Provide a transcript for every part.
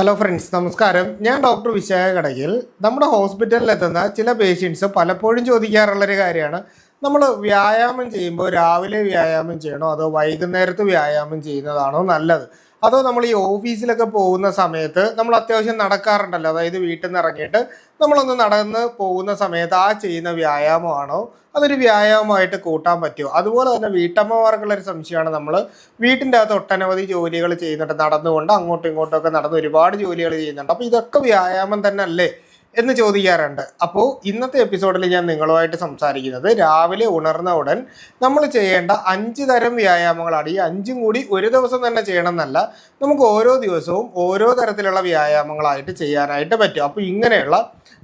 Hello friends നമസ്കാരം. ഞാൻ doctor Vishakha കടകിൽ നമ്മുടെ ഹോസ്പിറ്റലിൽ എത്തുന്ന ചില പേഷ്യൻസ് പലപ്പോഴും ചോദിക്കാറുള്ളൊരു കാര്യമാണ്. നമ്മൾ വ്യായാമം ചെയ്യുമ്പോൾ രാവിലെ വ്യായാമം ചെയ്യണോ? അതോ വൈകുന്നേരത്ത് വ്യായാമം ചെയ്യുന്നതാണോ നല്ലത്? അതോ നമ്മൾ ഈ ഓഫീസിലൊക്കെ പോകുന്ന സമയത്ത് നമ്മൾ അത്യാവശ്യം നടക്കാറുണ്ടല്ലോ. അതായത് വീട്ടിൽ നിന്ന് ഇറങ്ങിയിട്ട് നമ്മളൊന്ന് നടന്ന് പോകുന്ന സമയത്ത് ആ ചെയ്യുന്ന വ്യായാമമാണോ? അതൊരു വ്യായാമമായിട്ട് കൂട്ടാൻ പറ്റുമോ? അതുപോലെ തന്നെ വീട്ടമ്മമാർക്കുള്ള ഒരു സംശയമാണ് നമ്മൾ വീട്ടിന്റെ അകത്ത് ഒട്ടനവധി ജോലികൾ ചെയ്യുന്നുണ്ട്. നടന്നുകൊണ്ട് അങ്ങോട്ടും ഇങ്ങോട്ടും ഒക്കെ നടന്ന് ഒരുപാട് ജോലികൾ ചെയ്യുന്നുണ്ട്. അപ്പോൾ ഇതൊക്കെ വ്യായാമം തന്നെ അല്ലേ? എന്ന് ചോദിക്കാറുണ്ട്. അപ്പോൾ ഇന്നത്തെ എപ്പിസോഡിൽ ഞാൻ നിങ്ങളുമായിട്ട് സംസാരിക്കുന്നത് രാവിലെ ഉണർന്ന ഉടൻ നമ്മൾ ചെയ്യേണ്ട അഞ്ച് തരം വ്യായാമങ്ങളാണ്. ഈ അഞ്ചും കൂടി ഒരു ദിവസം തന്നെ ചെയ്യണം എന്നല്ല നമുക്ക് ഓരോ ദിവസവും ഓരോ തരത്തിലുള്ള വ്യായാമങ്ങളായിട്ട് ചെയ്യാനായിട്ട് പറ്റും. അപ്പോൾ ഇങ്ങനെയുള്ള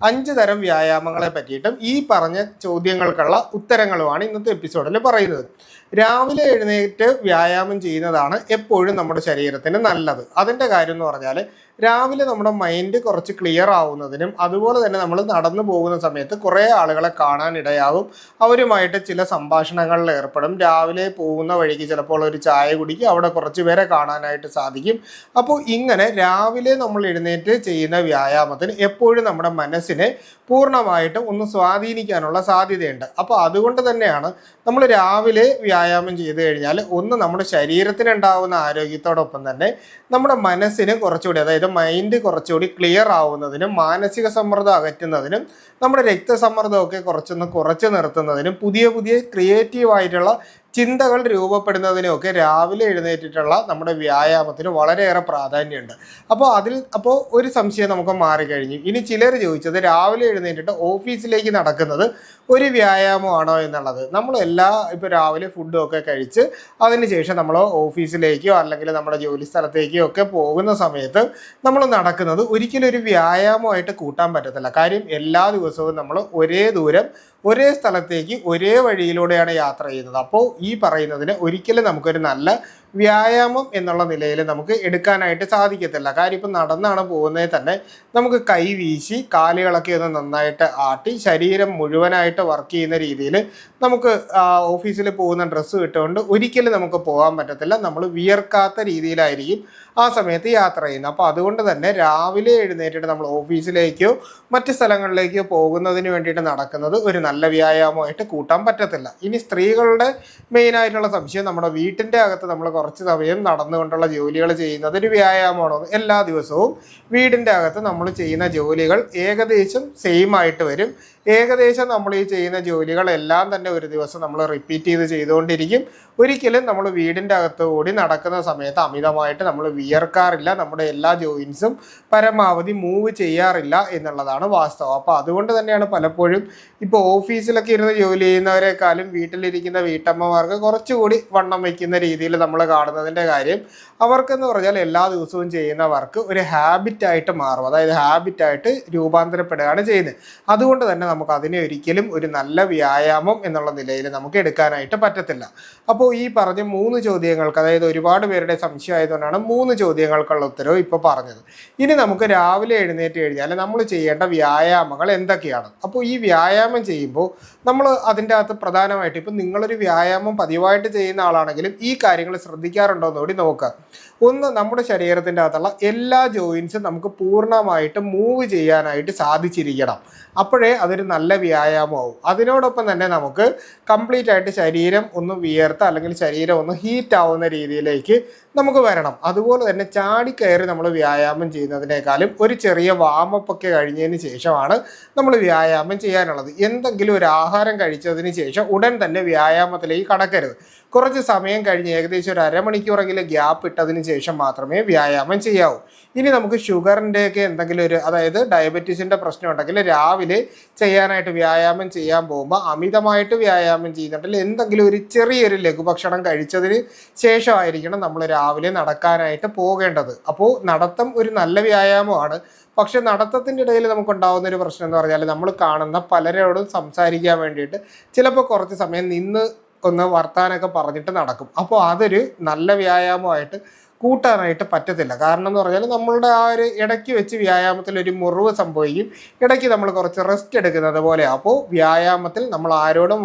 അഞ്ച് തരം വ്യായാമങ്ങളെ പറ്റിയിട്ടും ഈ പറഞ്ഞ ചോദ്യങ്ങൾക്കുള്ള ഉത്തരങ്ങളുമാണ് ഇന്നത്തെ എപ്പിസോഡിൽ പറയുന്നത്. രാവിലെ എഴുന്നേറ്റ് വ്യായാമം ചെയ്യുന്നതാണ് എപ്പോഴും നമ്മുടെ ശരീരത്തിന് നല്ലത്. അതിന്റെ കാര്യം എന്ന് പറഞ്ഞാൽ രാവിലെ നമ്മുടെ മൈൻഡ് കുറച്ച് ക്ലിയർ ആവുന്നതിനും അതുപോലെ തന്നെ നമ്മൾ നടന്നു പോകുന്ന സമയത്ത് കുറേ ആളുകളെ കാണാനിടയാവും. അവരുമായിട്ട് ചില സംഭാഷണങ്ങളിൽ ഏർപ്പെടും. രാവിലെ പോകുന്ന വഴിക്ക് ചിലപ്പോൾ ഒരു ചായ കുടിക്കും. അവിടെ കുറച്ച് പേരെ കാണാനായിട്ട് സാധിക്കും. അപ്പോൾ ഇങ്ങനെ രാവിലെ നമ്മൾ എഴുന്നേറ്റ് ചെയ്യുന്ന വ്യായാമത്തിന് എപ്പോഴും നമ്മുടെ മനസ്സിനെ പൂർണമായിട്ടും ഒന്ന് സ്വാധീനിക്കാനുള്ള സാധ്യതയുണ്ട്. അപ്പോൾ അതുകൊണ്ട് തന്നെയാണ് നമ്മൾ രാവിലെ വ്യായാമം ചെയ്തു കഴിഞ്ഞാൽ ഒന്ന് നമ്മുടെ ശരീരത്തിന് ഉണ്ടാവുന്ന ആരോഗ്യത്തോടൊപ്പം തന്നെ നമ്മുടെ മനസ്സിന് കുറച്ചുകൂടി അതായത് മൈൻഡ് കുറച്ചുകൂടി ക്ലിയർ ആവുന്നതിനും മാനസിക സമ്മർദ്ദം അകറ്റുന്നതിനും നമ്മുടെ രക്തസമ്മർദ്ദമൊക്കെ കുറച്ചൊന്ന് കുറച്ച് നിർത്തുന്നതിനും പുതിയ പുതിയ ക്രിയേറ്റീവ് ആയിട്ടുള്ള ചിന്തകൾ രൂപപ്പെടുന്നതിനൊക്കെ രാവിലെ എഴുന്നേറ്റിട്ടുള്ള നമ്മുടെ വ്യായാമത്തിന് വളരെയേറെ പ്രാധാന്യമുണ്ട്. അപ്പോൾ അതിൽ അപ്പോൾ ഒരു സംശയം നമുക്ക് മാറിക്കഴിഞ്ഞു. ഇനി ചിലർ ചോദിച്ചത് രാവിലെ എഴുന്നേറ്റിട്ട് ഓഫീസിലേക്ക് നടക്കുന്നത് ഒരു വ്യായാമമാണോ എന്നുള്ളത്. നമ്മൾ എല്ലാ ഇപ്പോൾ രാവിലെ ഫുഡും ഒക്കെ കഴിച്ച് അതിനുശേഷം നമ്മൾ ഓഫീസിലേക്കോ അല്ലെങ്കിൽ നമ്മുടെ ജോലി സ്ഥലത്തേക്കോ ഒക്കെ പോകുന്ന സമയത്ത് നമ്മൾ നടക്കുന്നത് ഒരിക്കലും ഒരു വ്യായാമമായിട്ട് കൂട്ടാൻ പറ്റത്തില്ല. കാര്യം എല്ലാ ദിവസവും നമ്മൾ ഒരേ ദൂരം ഒരേ സ്ഥലത്തേക്ക് ഒരേ വഴിയിലൂടെയാണ് യാത്ര ചെയ്യുന്നത്. അപ്പോൾ പറയുന്നതിന് ഒരിക്കലും നമുക്കൊരു നല്ല വ്യായാമം എന്നുള്ള നിലയിൽ നമുക്ക് എടുക്കാനായിട്ട് സാധിക്കത്തില്ല. കാര്യം ഇപ്പം നടന്നാണ് പോകുന്നത് തന്നെ നമുക്ക് കൈ വീശി കാലുകളൊക്കെ ഒന്ന് നന്നായിട്ട് ആട്ടി ശരീരം മുഴുവനായിട്ട് വർക്ക് ചെയ്യുന്ന രീതിയിൽ നമുക്ക് ഓഫീസിൽ പോകുന്ന ഡ്രസ്സ് ഇട്ടുകൊണ്ട് ഒരിക്കലും നമുക്ക് പോകാൻ പറ്റത്തില്ല. നമ്മൾ വിയർക്കാത്ത രീതിയിലായിരിക്കും ആ സമയത്ത് യാത്ര ചെയ്യുന്നത്. അപ്പോൾ അതുകൊണ്ട് തന്നെ രാവിലെ എഴുന്നേറ്റിട്ട് നമ്മൾ ഓഫീസിലേക്കോ മറ്റ് സ്ഥലങ്ങളിലേക്കോ പോകുന്നതിന് വേണ്ടിയിട്ട് നടക്കുന്നത് ഒരു നല്ല വ്യായാമമായിട്ട് കൂട്ടാൻ പറ്റത്തില്ല. ഇനി സ്ത്രീകളുടെ മെയിനായിട്ടുള്ള സംശയം നമ്മുടെ വീട്ടിന്റെ അകത്ത് നമ്മൾ കുറച്ച് സമയം നടന്നുകൊണ്ടുള്ള ജോലികൾ ചെയ്യുന്നത്. ഒരു വ്യായാമമാണോ? എല്ലാ ദിവസവും വീടിന്റെ അകത്ത് നമ്മൾ ചെയ്യുന്ന ജോലികൾ ഏകദേശം സെയിം ആയിട്ട് വരും. ഏകദേശം നമ്മൾ ഈ ചെയ്യുന്ന ജോലികളെല്ലാം തന്നെ ഒരു ദിവസം നമ്മൾ റിപ്പീറ്റ് ചെയ്ത് ചെയ്തുകൊണ്ടിരിക്കും. ഒരിക്കലും നമ്മൾ വീടിന്റെ അകത്ത് ഓടി നടക്കുന്ന സമയത്ത് അമിതമായിട്ട് നമ്മൾ വിയർക്കാറില്ല. നമ്മുടെ എല്ലാ ജോയിൻസും പരമാവധി മൂവ് ചെയ്യാറില്ല എന്നുള്ളതാണ് വാസ്തവം. അപ്പോൾ അതുകൊണ്ട് തന്നെയാണ് പലപ്പോഴും ഇപ്പോൾ ഓഫീസിലൊക്കെ ഇരുന്ന് ജോലി ചെയ്യുന്നവരെക്കാളും വീട്ടിലിരിക്കുന്ന വീട്ടമ്മമാർക്ക് കുറച്ചുകൂടി വണ്ണം വയ്ക്കുന്ന രീതിയിൽ നമ്മൾ കാണുന്നതിന്റെ കാര്യം അവർക്കെന്ന് പറഞ്ഞാൽ എല്ലാ ദിവസവും ചെയ്യുന്ന വർക്ക് ഒരു ഹാബിറ്റായിട്ട് മാറും. അതായത് ഹാബിറ്റായിട്ട് രൂപാന്തരപ്പെടുകയാണ് ചെയ്യുന്നത്. അതുകൊണ്ട് തന്നെ നമുക്ക് അതിനെ ഒരിക്കലും ഒരു നല്ല വ്യായാമം എന്നുള്ള നിലയിൽ നമുക്ക് എടുക്കാനായിട്ട് പറ്റത്തില്ല. അപ്പോൾ ഈ പറഞ്ഞ മൂന്ന് ചോദ്യങ്ങൾക്ക് അതായത് ഒരുപാട് പേരുടെ സംശയമായതുകൊണ്ടാണ് മൂന്ന് ചോദ്യങ്ങൾക്കുള്ള ഉത്തരവ് ഇപ്പോൾ പറഞ്ഞത്. ഇനി നമുക്ക് രാവിലെ എഴുന്നേറ്റ് കഴിഞ്ഞാൽ നമ്മൾ ചെയ്യേണ്ട വ്യായാമങ്ങൾ എന്തൊക്കെയാണ്? അപ്പോൾ ഈ വ്യായാമം ചെയ്യുമ്പോൾ നമ്മൾ അതിന്റെ അകത്ത് പ്രധാനമായിട്ട് ഇപ്പം നിങ്ങളൊരു വ്യായാമം പതിവായിട്ട് ചെയ്യുന്ന ആളാണെങ്കിലും ഈ കാര്യങ്ങൾ ശ്രദ്ധിക്കാറുണ്ടോ എന്ന് കൂടി നോക്കുക. ഒന്ന് നമ്മുടെ ശരീരത്തിന്റെ അകത്തുള്ള എല്ലാ ജോയിൻസും നമുക്ക് പൂർണമായിട്ട് മൂവ് ചെയ്യാനായിട്ട് സാധിച്ചിരിക്കണം. അപ്പോഴേ അതൊരു നല്ല വ്യായാമമാവും. അതിനോടൊപ്പം തന്നെ നമുക്ക് കംപ്ലീറ്റ് ആയിട്ട് ശരീരം ഒന്ന് അല്ലെങ്കിൽ ശരീരം ഒന്ന് ഹീറ്റ് ആവുന്ന രീതിയിലേക്ക് നമുക്ക് വരണം. അതുപോലെ തന്നെ ചാടിക്കയറി നമ്മൾ വ്യായാമം ചെയ്യുന്നതിനേക്കാളും ഒരു ചെറിയ വാമപ്പ് ഒക്കെ കഴിഞ്ഞതിന് ശേഷമാണ് നമ്മൾ വ്യായാമം ചെയ്യാനുള്ളത്. എന്തെങ്കിലും ഒരു ആഹാരം കഴിച്ചതിന് ശേഷം ഉടൻ തന്നെ വ്യായാമത്തിലേക്ക് കടക്കരുത്. കുറച്ച് സമയം കഴിഞ്ഞ് ഏകദേശം ഒരു അരമണിക്കൂറെങ്കിലും ഗ്യാപ്പ് ഇട്ടതിന് ശേഷം മാത്രമേ വ്യായാമം ചെയ്യാവൂ. ഇനി നമുക്ക് ഷുഗറിന്റെയൊക്കെ എന്തെങ്കിലും ഒരു അതായത് ഡയബറ്റീസിന്റെ പ്രശ്നം ഉണ്ടെങ്കിൽ രാവിലെ ചെയ്യാനായിട്ട് വ്യായാമം ചെയ്യാൻ പോകുമ്പോൾ അമിതമായിട്ട് വ്യായാമം ചെയ്യുന്നുണ്ടെങ്കിൽ എന്തെങ്കിലും ഒരു ചെറിയൊരു ലഘുഭക്ഷണം കഴിച്ചതിന് ശേഷമായിരിക്കണം നമ്മൾ നടക്കാനായിട്ട് പോകേണ്ടത്. അപ്പോൾ നടത്തം ഒരു നല്ല വ്യായാമമാണ്. പക്ഷെ നടത്തത്തിന്റെ ഇടയിൽ നമുക്കുണ്ടാകുന്ന ഒരു പ്രശ്നം എന്ന് പറഞ്ഞാൽ നമ്മൾ കാണുന്ന പലരോടും സംസാരിക്കാൻ വേണ്ടിയിട്ട് ചിലപ്പോൾ കുറച്ച് സമയം നിന്ന് ഒന്ന് വർത്താനൊക്കെ പറഞ്ഞിട്ട് നടക്കും. അപ്പോൾ അതൊരു നല്ല വ്യായാമമായിട്ട് കൂട്ടാനായിട്ട് പറ്റത്തില്ല. കാരണം എന്ന് പറഞ്ഞാൽ നമ്മളുടെ ആ ഒരു ഇടയ്ക്ക് വെച്ച് വ്യായാമത്തിൽ ഒരു മുറിവ് സംഭവിക്കും. ഇടയ്ക്ക് നമ്മൾ കുറച്ച് റെസ്റ്റ് എടുക്കുന്നത് പോലെ അപ്പോൾ വ്യായാമത്തിൽ നമ്മൾ ആരോടും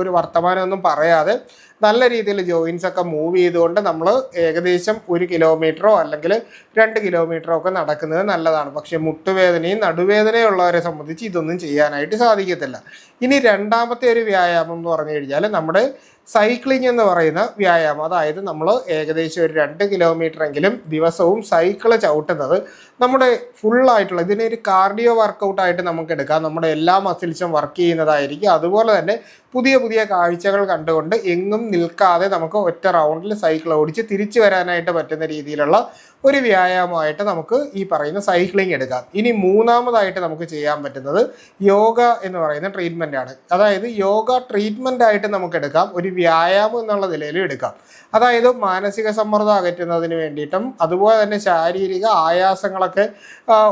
ഒരു വർത്തമാനമൊന്നും പറയാതെ നല്ല രീതിയിൽ ജോയിൻസ് ഒക്കെ മൂവ് ചെയ്തുകൊണ്ട് നമ്മൾ ഏകദേശം ഒരു കിലോമീറ്ററോ അല്ലെങ്കിൽ രണ്ട് കിലോമീറ്ററോ ഒക്കെ നടക്കുന്നത് നല്ലതാണ്. പക്ഷേ മുട്ടുവേദനയും നടുവേദനയും ഉള്ളവരെ സംബന്ധിച്ച് ഇതൊന്നും ചെയ്യാനായിട്ട് സാധിക്കത്തില്ല. ഇനി രണ്ടാമത്തെ ഒരു വ്യായാമം എന്ന് പറഞ്ഞു കഴിഞ്ഞാൽ നമ്മുടെ സൈക്ലിംഗ് എന്ന് പറയുന്ന വ്യായാമം. അതായത് നമ്മൾ ഏകദേശം ഒരു രണ്ട് കിലോമീറ്റർ എങ്കിലും ദിവസവും സൈക്കിൾ ചവിട്ടുന്നത് നമ്മുടെ ഫുള്ളായിട്ടുള്ള ഇതിനെ ഒരു കാർഡിയോ വർക്കൗട്ടായിട്ട് നമുക്ക് എടുക്കാം. നമ്മുടെ എല്ലാ മസിൽസും വർക്ക് ചെയ്യുന്നതായിരിക്കും. അതുപോലെ തന്നെ പുതിയ പുതിയ കാഴ്ചകൾ കണ്ടുകൊണ്ട് എങ്ങും നിൽക്കാതെ നമുക്ക് ഒറ്റ റൗണ്ടിൽ സൈക്കിൾ ഓടിച്ച് തിരിച്ചു വരാനായിട്ട് പറ്റുന്ന രീതിയിലുള്ള ഒരു വ്യായാമമായിട്ട് നമുക്ക് ഈ പറയുന്ന സൈക്ലിംഗ് എടുക്കാം. ഇനി മൂന്നാമതായിട്ട് നമുക്ക് ചെയ്യാൻ പറ്റുന്നത് യോഗ എന്ന് പറയുന്ന ട്രീറ്റ്മെന്റ് ആണ്. അതായത് യോഗ ട്രീറ്റ്മെന്റ് ആയിട്ട് നമുക്ക് എടുക്കാം. ഒരു വ്യായാമം എന്നുള്ള നിലയിലും എടുക്കാം. അതായത് മാനസിക സമ്മർദ്ദം അകറ്റുന്നതിന് വേണ്ടിയിട്ടും അതുപോലെ തന്നെ ശാരീരിക ആയാസങ്ങളൊക്കെ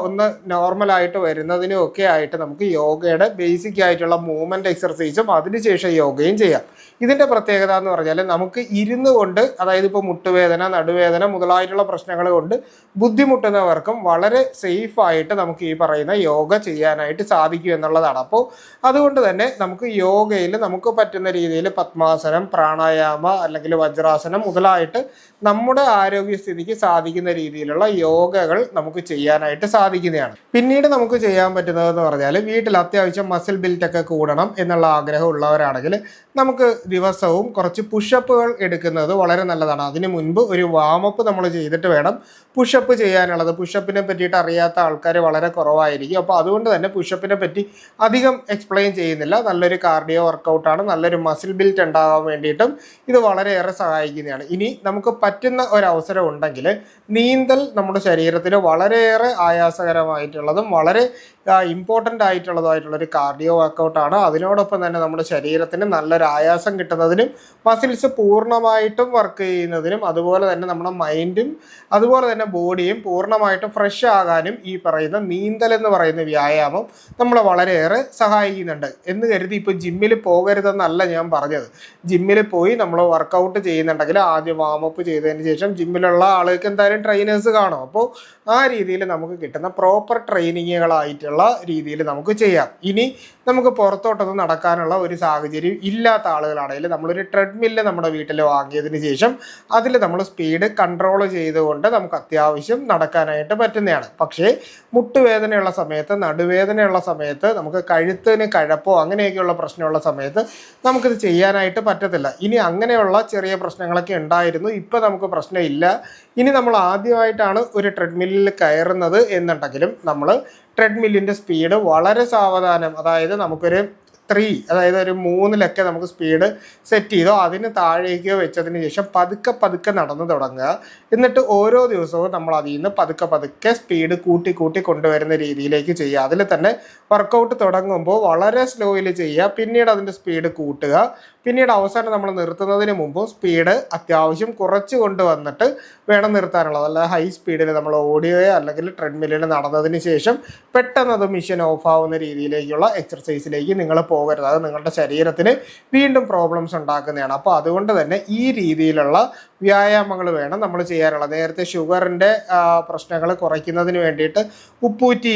ഒന്ന് നോർമലായിട്ട് വരുന്നതിനും ഒക്കെ ആയിട്ട് നമുക്ക് യോഗയുടെ ബേസിക് ആയിട്ടുള്ള മൂവ്മെന്റ് എക്സർസൈസും അതിനുശേഷം യോഗയും ചെയ്യാം. ഇതിന്റെ പ്രത്യേകത എന്ന് പറഞ്ഞാൽ നമുക്ക് ഇരുന്ന് കൊണ്ട് അതായത് ഇപ്പോൾ മുട്ടുവേദന നടുവേദന മുതലായിട്ടുള്ള പ്രശ്നങ്ങൾ കൊണ്ട് ബുദ്ധിമുട്ടുന്നവർക്കും വളരെ സേഫായിട്ട് നമുക്ക് ഈ പറയുന്ന യോഗ ചെയ്യാനായിട്ട് സാധിക്കും എന്നുള്ളതാണ്. അപ്പോൾ അതുകൊണ്ട് തന്നെ നമുക്ക് യോഗയിൽ നമുക്ക് പറ്റുന്ന രീതിയിൽ പത്മാസനം പ്രാണായാമ അല്ലെങ്കിൽ വജ്രാസനം മുതലായിട്ട് നമ്മുടെ ആരോഗ്യസ്ഥിതിക്ക് സാധിക്കുന്ന രീതിയിലുള്ള യോഗകൾ നമുക്ക് ചെയ്യാനായിട്ട് സാധിക്കുന്നതാണ്. പിന്നീട് നമുക്ക് ചെയ്യാൻ പറ്റുന്നതെന്ന് പറഞ്ഞാൽ വീട്ടിൽ അത്യാവശ്യം മസിൽ ബിൽറ്റൊക്കെ കൂടണം എന്നുള്ള ആഗ്രഹം ഉള്ളവരാണെങ്കിൽ നമുക്ക് ദിവസവും കുറച്ച് പുഷപ്പുകൾ എടുക്കുന്നത് വളരെ നല്ലതാണ്. അതിന് മുൻപ് ഒരു വാമപ്പ് നമ്മൾ ചെയ്തിട്ട് വേണം പുഷപ്പ് ചെയ്യാനുള്ളത്. പുഷപ്പിനെ പറ്റിയിട്ട് അറിയാത്ത ആൾക്കാർ വളരെ കുറവായിരിക്കും. അപ്പോൾ അതുകൊണ്ട് തന്നെ പുഷപ്പിനെ പറ്റി അധികം എക്സ്പ്ലെയിൻ ചെയ്യുന്നില്ല. നല്ലൊരു കാർഡിയോ വർക്കൗട്ടാണ് നല്ലൊരു മസിൽ ബിൽറ്റ് ഉണ്ടാകാൻ വേണ്ടിയിട്ടും ഇത് വളരെയേറെ സഹായിക്കുന്നതാണ്. ഇനി നമുക്ക് പറ്റുന്ന ഒരു അവസരം ഉണ്ടെങ്കിൽ നീന്തൽ നമ്മുടെ ശരീരത്തിന് വളരെയേറെ ആയാസകരമായിട്ടുള്ളതും വളരെ ഇമ്പോർട്ടന്റ് ആയിട്ടുള്ളതായിട്ടുള്ള ഒരു കാർഡിയോ വർക്കൗട്ടാണ് അതിനോടൊപ്പം തന്നെ നമ്മുടെ ശരീരത്തിന് നല്ലൊരു ആയാസം കിട്ടുന്നതിനും മസിൽസ് പൂർണമായിട്ടും വർക്ക് ചെയ്യുന്നതിനും അതുപോലെ തന്നെ നമ്മുടെ മൈൻഡും അതുപോലെ തന്നെ ബോഡിയും പൂർണമായിട്ടും ഫ്രഷ് ആകാനും ഈ പറയുന്ന നീന്തൽ എന്ന് പറയുന്ന വ്യായാമം നമ്മളെ വളരെയേറെ സഹായിക്കുന്നുണ്ട്. എന്ന് കരുതി ഇപ്പോൾ ജിമ്മിൽ പോകരുതെന്നല്ല ഞാൻ പറഞ്ഞത്. ജിമ്മിൽ പോയി നമ്മൾ വർക്കൗട്ട് ചെയ്യുന്നുണ്ടെങ്കിൽ ആദ്യം വാമപ്പ് ചെയ്തതിന് ശേഷം ജിമ്മിലുള്ള ആളുകൾക്ക് എന്തായാലും ട്രെയിനേഴ്സ് കാണും. അപ്പോൾ ആ രീതിയിൽ നമുക്ക് കിട്ടുന്ന പ്രോപ്പർ ട്രെയിനിങ്ങുകളായിട്ടുള്ള രീതിയിൽ നമുക്ക് ചെയ്യാം. ഇനി നമുക്ക് പുറത്തോട്ടൊന്നും നടക്കാനുള്ള ഒരു സാഹചര്യം ഇല്ലാത്ത ആളുകളാണെങ്കിൽ നമ്മളൊരു ട്രെഡ്മില്ല് നമ്മുടെ വീട്ടിൽ വാങ്ങിയതിന് ശേഷം അതിൽ നമ്മൾ സ്പീഡ് കൺട്രോൾ ചെയ്തുകൊണ്ട് നമുക്ക് അത്യാവശ്യം നടക്കാനായിട്ട് പറ്റുന്നതാണ്. പക്ഷേ മുട്ടുവേദനയുള്ള സമയത്ത് നടുവേദനയുള്ള സമയത്ത് നമുക്ക് കഴുത്തിന് കഴപ്പോ അങ്ങനെയൊക്കെയുള്ള പ്രശ്നമുള്ള സമയത്ത് നമുക്കിത് ചെയ്യാനായിട്ട് പറ്റത്തില്ല. ഇനി അങ്ങനെയുള്ള ചെറിയ പ്രശ്നങ്ങളൊക്കെ ഉണ്ടായിരുന്നു. ഇപ്പോൾ നമുക്ക് പ്രശ്നമില്ല. ഇനി നമ്മൾ ആദ്യമായിട്ടാണ് ഒരു ട്രെഡ്മില്ലിൽ കയറുന്നത് എന്നുണ്ടെങ്കിലും നമ്മൾ ട്രെഡ്മില്ലിന്റെ സ്പീഡ് വളരെ സാവധാനം അതായത് നമുക്കൊരു ത്രീ അതായത് ഒരു മൂന്നിലൊക്കെ നമുക്ക് സ്പീഡ് സെറ്റ് ചെയ്തോ അതിന് താഴേക്കോ വെച്ചതിന് ശേഷം പതുക്കെ പതുക്കെ നടന്നു തുടങ്ങുക. എന്നിട്ട് ഓരോ ദിവസവും നമ്മൾ അതിൽ നിന്ന് പതുക്കെ പതുക്കെ സ്പീഡ് കൂട്ടി കൂട്ടി കൊണ്ടുവരുന്ന രീതിയിലേക്ക് ചെയ്യുക. അതിൽ തന്നെ വർക്കൗട്ട് തുടങ്ങുമ്പോൾ വളരെ സ്ലോയിൽ ചെയ്യുക. പിന്നീട് അതിന്റെ സ്പീഡ് കൂട്ടുക. പിന്നീട് അവസാനം നമ്മൾ നിർത്തുന്നതിന് മുമ്പും സ്പീഡ് അത്യാവശ്യം കുറച്ച് കൊണ്ടുവന്നിട്ട് വേണം നിർത്താനുള്ളത്. അല്ല ഹൈ സ്പീഡിൽ നമ്മൾ ഓടിയോ അല്ലെങ്കിൽ ട്രെഡ്മില്ലിൽ നടന്നതിന് ശേഷം പെട്ടെന്ന് അത് മിഷൻ ഓഫ് ആവുന്ന രീതിയിലേക്കുള്ള എക്സർസൈസിലേക്ക് നിങ്ങൾ പോകരുത്. അത് നിങ്ങളുടെ ശരീരത്തിന് വീണ്ടും പ്രോബ്ലംസ് ഉണ്ടാക്കുന്നതാണ്. അപ്പോൾ അതുകൊണ്ട് തന്നെ ഈ രീതിയിലുള്ള വ്യായാമങ്ങൾ വേണം നമ്മൾ ചെയ്യാനുള്ളത്. നേരത്തെ ഷുഗറിന്റെ പ്രശ്നങ്ങൾ കുറയ്ക്കുന്നതിന് വേണ്ടിയിട്ട് ഉപ്പൂറ്റി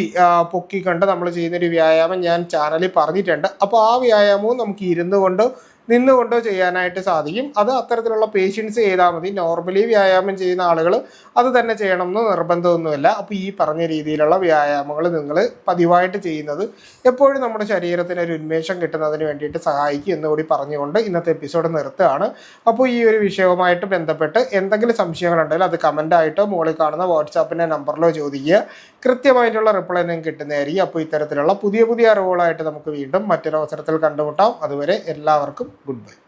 പൊക്കിക്കൊണ്ട് നമ്മൾ ചെയ്യുന്നൊരു വ്യായാമം ഞാൻ ചാനലിൽ പറഞ്ഞിട്ടുണ്ട്. അപ്പോൾ ആ വ്യായാമവും നമുക്ക് ഇരുന്നു കൊണ്ടോ നിന്നുകൊണ്ടോ ചെയ്യാനായിട്ട് സാധിക്കും. അത് അത്തരത്തിലുള്ള പേഷ്യൻസ് ചെയ്താൽ മതി. നോർമലി വ്യായാമം ചെയ്യുന്ന ആളുകൾ അത് തന്നെ ചെയ്യണമെന്ന് നിർബന്ധമൊന്നുമില്ല. അപ്പോൾ ഈ പറഞ്ഞ രീതിയിലുള്ള വ്യായാമങ്ങൾ നിങ്ങൾ പതിവായിട്ട് ചെയ്യുന്നത് എപ്പോഴും നമ്മുടെ ശരീരത്തിന് ഒരു ഉന്മേഷം കിട്ടുന്നതിന് വേണ്ടിയിട്ട് സഹായിക്കും എന്നുകൂടി പറഞ്ഞുകൊണ്ട് ഇന്നത്തെ എപ്പിസോഡ് നിർത്തുകയാണ്. അപ്പോൾ ഈ ഒരു വിഷയവുമായിട്ട് ബന്ധപ്പെട്ട് എന്തെങ്കിലും സംശയങ്ങളുണ്ടെങ്കിൽ അത് കമന്റായിട്ടോ മുകളിൽ കാണുന്ന വാട്സാപ്പിന്റെ നമ്പറിലോ ചോദിക്കുക. കൃത്യമായിട്ടുള്ള റിപ്ലൈ നിങ്ങൾക്ക് കിട്ടുന്നതായിരിക്കും. അപ്പോൾ ഇത്തരത്തിലുള്ള പുതിയ പുതിയ അറിവുകളായിട്ട് നമുക്ക് വീണ്ടും മറ്റൊരവസരത്തിൽ കണ്ടുമുട്ടാം. അതുവരെ എല്ലാവർക്കും Goodbye.